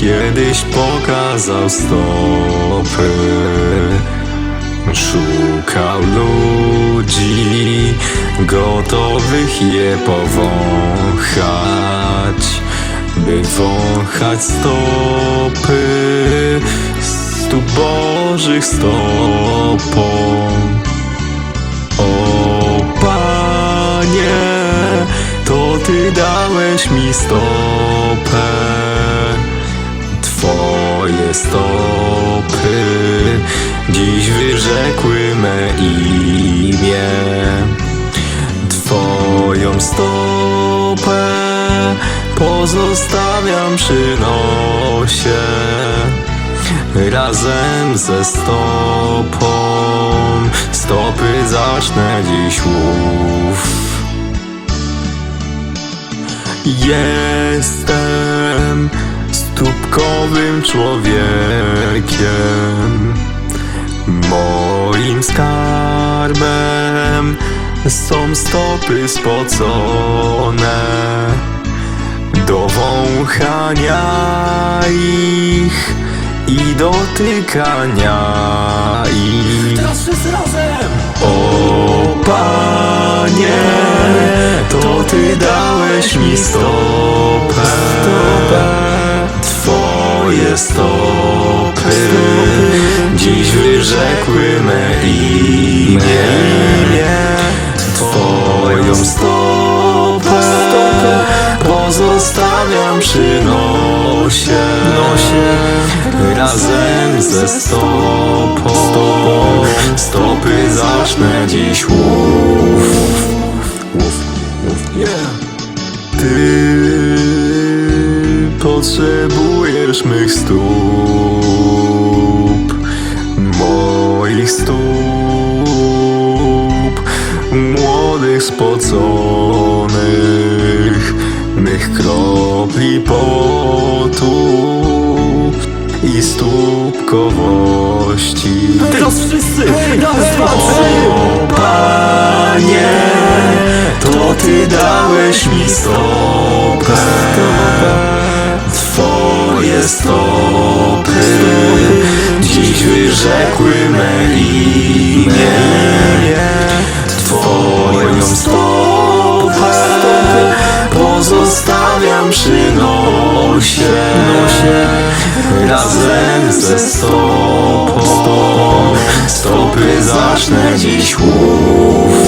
kiedyś pokazał stopy. Szukał ludzi gotowych je powąchać, by wąchać stopy stóp Bożych stopą. O Panie, to Ty dałeś mi stopę, stopy dziś wyrzekły me imię. Twoją stopę pozostawiam przy nosie razem ze stopą. Stopy zacznę dziś łów. Jestem stópkowym człowiekiem. Moim skarbem są stopy spocone do wąchania ich i dotykania ich. Teraz wszyscy razem! O Panie, to Ty dałeś mi stopę, Stopy dziś wyrzekły me imię. Twoją stopę pozostawiam przy nosie, razem ze stopą. Stopy zacznę dziś łów. Ty potrzebujesz mych stóp, moich stóp, młodych, spoconych, mych kropli potu i stópkowości. Teraz wszyscy! Raz, dwa, trzy! O Panie, to Ty dałeś mi stopę, stopy dziś wyrzekły me imię. Twoją stopę pozostawiam przy nosie, razem ze stopą. Stopy zacznę dziś łów.